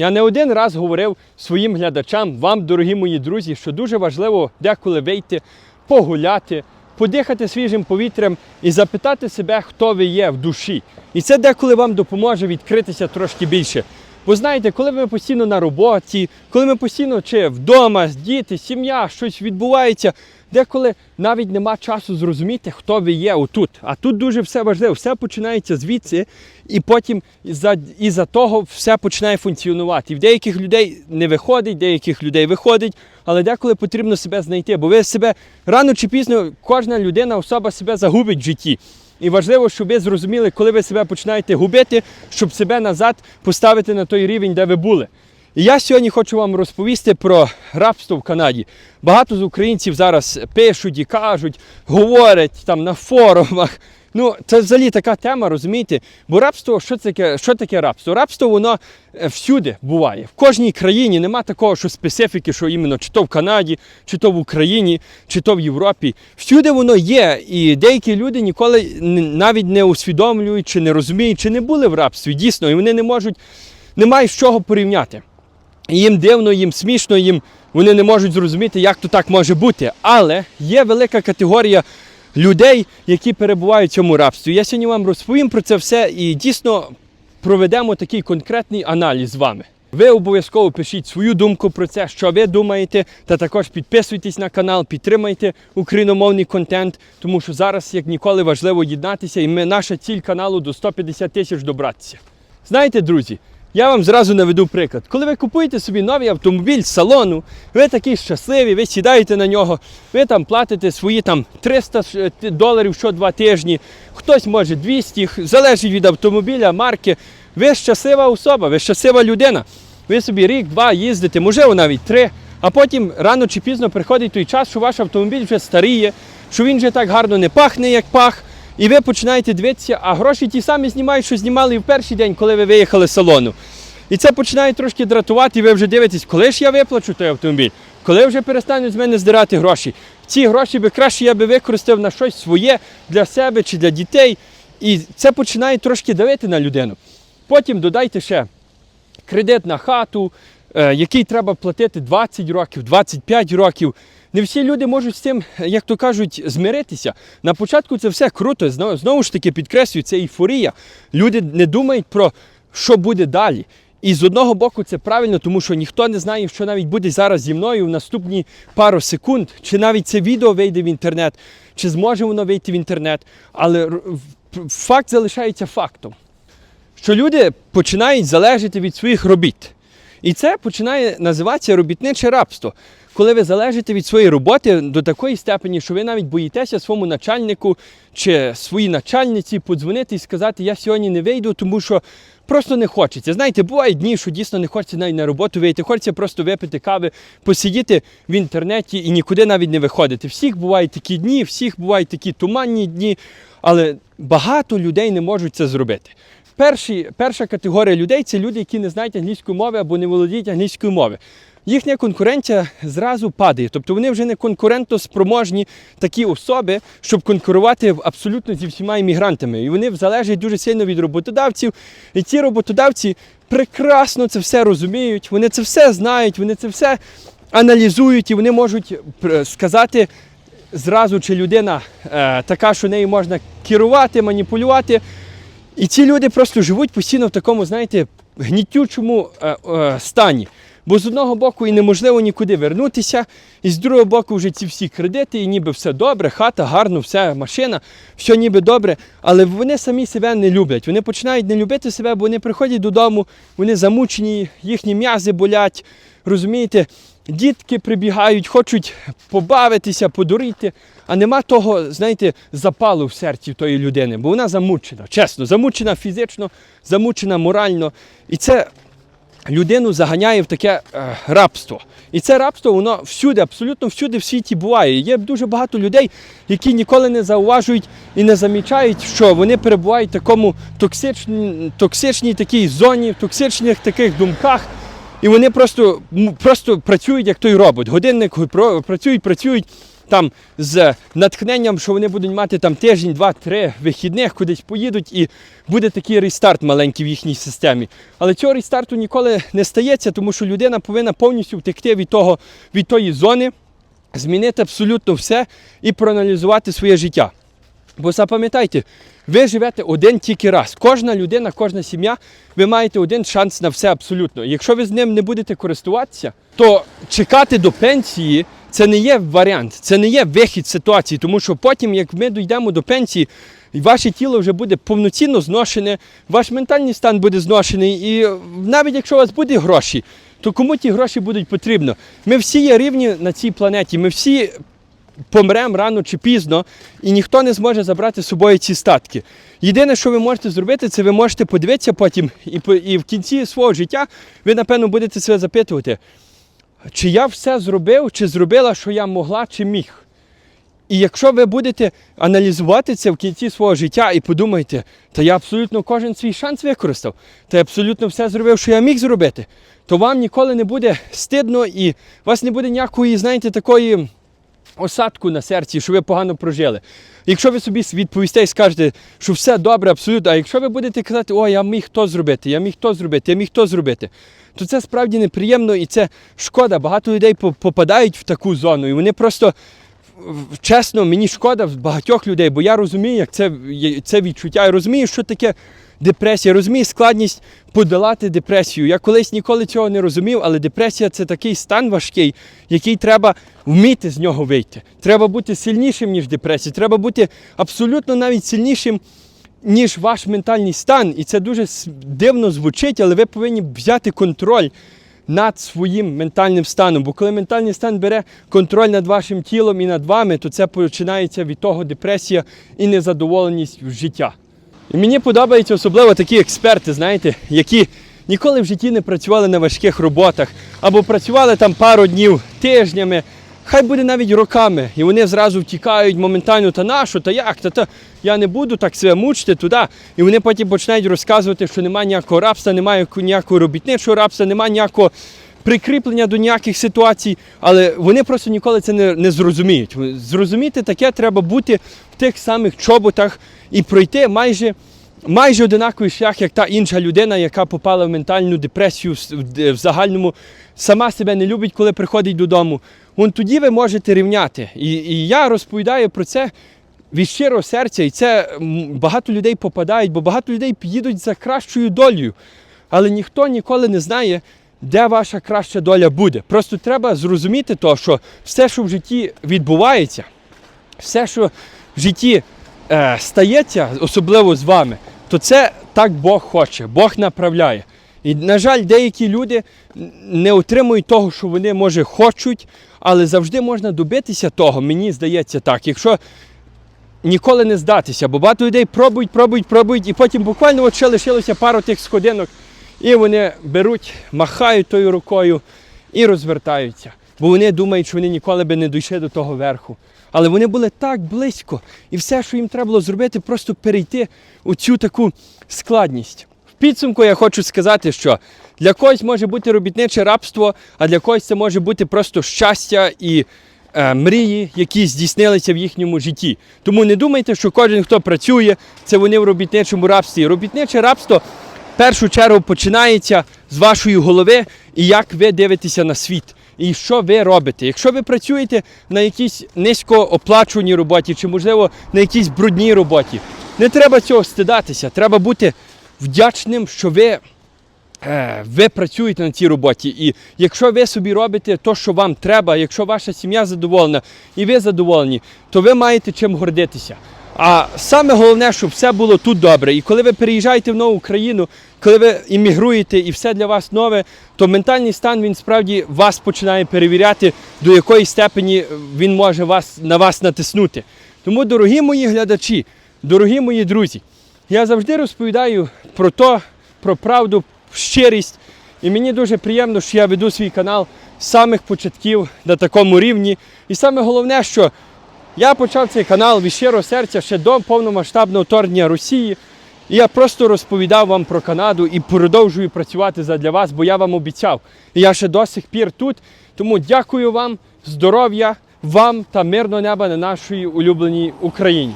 Я не один раз говорив своїм глядачам, вам, дорогі мої друзі, що дуже важливо деколи вийти, погуляти, подихати свіжим повітрям і запитати себе, хто ви є в душі. І це деколи вам допоможе відкритися трошки більше. Бо знаєте, коли ми постійно на роботі, коли ми постійно чи вдома, діти, сім'я, щось відбувається, деколи навіть нема часу зрозуміти, хто ви є отут. А тут дуже все важливо, все починається звідси, і потім із-за із того все починає функціонувати. І в деяких людей не виходить, деяких людей виходить, але деколи потрібно себе знайти, бо ви себе рано чи пізно кожна людина, особа себе загубить в житті. І важливо, щоб ви зрозуміли, коли ви себе починаєте губити, щоб себе назад поставити на той рівень, де ви були. І я сьогодні хочу вам розповісти про рабство в Канаді. Багато з українців зараз пишуть і кажуть, говорять там на форумах. Ну, це взагалі така тема, розумієте? Бо рабство, що таке, що таке рабство? Рабство воно е, всюди буває. В кожній країні нема такого, що специфіки, що іменно чи то в Канаді, чи то в Україні, чи то в Європі. Всюди воно є. І деякі люди ніколи навіть не усвідомлюють, чи не розуміють, чи не були в рабстві. Дійсно, і вони не можуть, не мають з чого порівняти. Їм дивно, їм смішно, їм вони не можуть зрозуміти, як то так може бути. Але є велика категорія людей, які перебувають в цьому рабстві. Я сьогодні вам розповім про це все і дійсно проведемо такий конкретний аналіз з вами. Ви обов'язково пишіть свою думку про це, що ви думаєте, та також підписуйтесь на канал, підтримайте україномовний контент, тому що зараз, як ніколи, важливо єднатися, і ми, наша ціль каналу до 150 тисяч добратися. Знаєте, друзі, я вам зразу наведу приклад. Коли ви купуєте собі новий автомобіль з салону, ви такі щасливі, ви сідаєте на нього, ви там платите свої там 300 доларів що два тижні, хтось може 200, х- залежить від автомобіля, марки. Ви щаслива особа, ви щаслива людина. Ви собі рік-два їздите, можливо навіть три, а потім рано чи пізно приходить той час, що ваш автомобіль вже старіє, що він вже так гарно не пахне, як пах. І ви починаєте дивитися, а гроші ті самі знімають, що знімали в перший день, коли ви виїхали з салону. І це починає трошки дратувати, і ви вже дивитесь, коли ж я виплачу той автомобіль, коли вже перестануть з мене здирати гроші. Ці гроші би краще я би використав на щось своє для себе чи для дітей. І це починає трошки давити на людину. Потім додайте ще кредит на хату, е, який треба платити 20 років, 25 років. Не всі люди можуть з цим, як то кажуть, змиритися. На початку це все круто. Знову, ж таки підкреслюю, це ейфорія. Люди не думають про що буде далі. І з одного боку це правильно, тому що ніхто не знає, що навіть буде зараз зі мною в наступні пару секунд, чи навіть це відео вийде в інтернет, чи зможе воно вийти в інтернет. Але факт залишається фактом що люди починають залежати від своїх робіт. І це починає називатися робітниче рабство. Коли ви залежите від своєї роботи до такої степені, що ви навіть боїтеся своєму начальнику чи своїй начальниці подзвонити і сказати, я сьогодні не вийду, тому що просто не хочеться. Знаєте, бувають дні, що дійсно не хочеться навіть на роботу вийти, хочеться просто випити кави, посидіти в інтернеті і нікуди навіть не виходити. Всіх бувають такі дні, всіх бувають такі туманні дні, але багато людей не можуть це зробити. Перші, перша категорія людей це люди, які не знають англійської мови або не володіють англійською мовою. Їхня конкуренція зразу падає, тобто вони вже не конкурентоспроможні такі особи, щоб конкурувати абсолютно зі всіма іммігрантами. І вони залежать дуже сильно від роботодавців. І ці роботодавці прекрасно це все розуміють, вони це все знають, вони це все аналізують і вони можуть пр- сказати зразу, чи людина е, така, що нею можна керувати, маніпулювати. І ці люди просто живуть постійно в такому, знаєте, гнітючому е, е, стані. Бо з одного боку і неможливо нікуди вернутися, і з другого боку вже ці всі кредити, і ніби все добре, хата, гарно, все, машина, все ніби добре. Але вони самі себе не люблять. Вони починають не любити себе, бо вони приходять додому, вони замучені, їхні м'язи болять. Розумієте, дітки прибігають, хочуть побавитися, подурити, а нема того, знаєте, запалу в серці тої людини, бо вона замучена, чесно, замучена фізично, замучена морально. І це людину заганяє в таке е, рабство. І це рабство, воно всюди, абсолютно всюди в світі буває. Є дуже багато людей, які ніколи не зауважують і не замічають, що вони перебувають в такому токсичній, токсичній такій зоні, в токсичних таких думках. І вони просто, просто працюють як той робот. Годинник працюють, працюють. Там з натхненням, що вони будуть мати там тиждень, два, три вихідних, кудись поїдуть, і буде такий рестарт маленький в їхній системі. Але цього рестарту ніколи не стається, тому що людина повинна повністю втекти від того, від тої зони, змінити абсолютно все і проаналізувати своє життя. Бо запам'ятайте, ви живете один тільки раз. Кожна людина, кожна сім'я, ви маєте один шанс на все абсолютно. Якщо ви з ним не будете користуватися, то чекати до пенсії це не є варіант, це не є вихід ситуації, тому що потім, як ми дійдемо до пенсії, ваше тіло вже буде повноцінно зношене, ваш ментальний стан буде зношений, і навіть якщо у вас буде гроші, то кому ті гроші будуть потрібно? Ми всі є рівні на цій планеті. Ми всі помремо рано чи пізно, і ніхто не зможе забрати з собою ці статки. Єдине, що ви можете зробити, це ви можете подивитися потім, і, і в кінці свого життя ви, напевно, будете себе запитувати, чи я все зробив, чи зробила, що я могла, чи міг. І якщо ви будете аналізувати це в кінці свого життя і подумаєте, та я абсолютно кожен свій шанс використав, та я абсолютно все зробив, що я міг зробити, то вам ніколи не буде стидно і у вас не буде ніякої, знаєте, такої осадку на серці, що ви погано прожили. Якщо ви собі відповісте і скажете, що все добре, абсолютно, а якщо ви будете казати, о, я міг то зробити, я міг то зробити, я міг то зробити, то це справді неприємно і це шкода. Багато людей попадають в таку зону, і вони просто. Чесно, мені шкода багатьох людей, бо я розумію, як це, це відчуття. Я розумію, що таке депресія, розумію складність подолати депресію. Я колись ніколи цього не розумів, але депресія це такий стан важкий, який треба вміти з нього вийти. Треба бути сильнішим, ніж депресія. Треба бути абсолютно навіть сильнішим, ніж ваш ментальний стан. І це дуже дивно звучить, але ви повинні взяти контроль над своїм ментальним станом. Бо коли ментальний стан бере контроль над вашим тілом і над вами, то це починається від того депресія і незадоволеність в життя. І мені подобаються особливо такі експерти, знаєте, які ніколи в житті не працювали на важких роботах або працювали там пару днів, тижнями, хай буде навіть роками, і вони зразу втікають моментально, та нащо, та як, та, та я не буду так себе мучити туди. І вони потім починають розказувати, що немає ніякого рабства, немає ніякого робітничого рабства, немає ніякого прикріплення до ніяких ситуацій, але вони просто ніколи це не, не зрозуміють. Зрозуміти таке треба бути в тих самих чоботах і пройти майже. Майже одинаковий шлях, як та інша людина, яка попала в ментальну депресію в- загальному, сама себе не любить, коли приходить додому. Вон тоді ви можете рівняти. І, і я розповідаю про це від щирого серця, і це багато людей попадають, бо багато людей їдуть за кращою долею. Але ніхто ніколи не знає, де ваша краща доля буде. Просто треба зрозуміти то, що все, що в житті відбувається, все, що в житті е, стається, особливо з вами, то це так Бог хоче, Бог направляє. І, на жаль, деякі люди не отримують того, що вони, може, хочуть, але завжди можна добитися того, мені здається так. Якщо ніколи не здатися, бо багато людей пробують, пробують, пробують, і потім буквально от ще лишилося пару тих сходинок, і вони беруть, махають тою рукою і розвертаються. Бо вони думають, що вони ніколи би не дійшли до того верху. Але вони були так близько, і все, що їм треба було зробити, просто перейти у цю таку складність. В підсумку я хочу сказати, що для когось може бути робітниче рабство, а для когось це може бути просто щастя і е, мрії, які здійснилися в їхньому житті. Тому не думайте, що кожен, хто працює, це вони в робітничому рабстві. Робітниче рабство першу чергу починається з вашої голови і як ви дивитеся на світ. І що ви робите? Якщо ви працюєте на якійсь низькооплачуваній роботі, чи, можливо, на якійсь брудній роботі, не треба цього стидатися. Треба бути вдячним, що ви Е, ви працюєте на цій роботі, і якщо ви собі робите те, що вам треба, якщо ваша сім'я задоволена і ви задоволені, то ви маєте чим гордитися. А саме головне, щоб все було тут добре. І коли ви переїжджаєте в нову країну, коли ви іммігруєте і все для вас нове, то ментальний стан він справді вас починає перевіряти, до якої степені він може вас, на вас натиснути. Тому, дорогі мої глядачі, дорогі мої друзі, я завжди розповідаю про то, про правду, щирість. І мені дуже приємно, що я веду свій канал з самих початків на такому рівні. І саме головне, що я почав цей канал від щирого серця ще до повномасштабного вторгнення Росії. І я просто розповідав вам про Канаду і продовжую працювати задля вас, бо я вам обіцяв. І я ще до сих пір тут. Тому дякую вам, здоров'я, вам та мирного неба на нашій улюбленій Україні.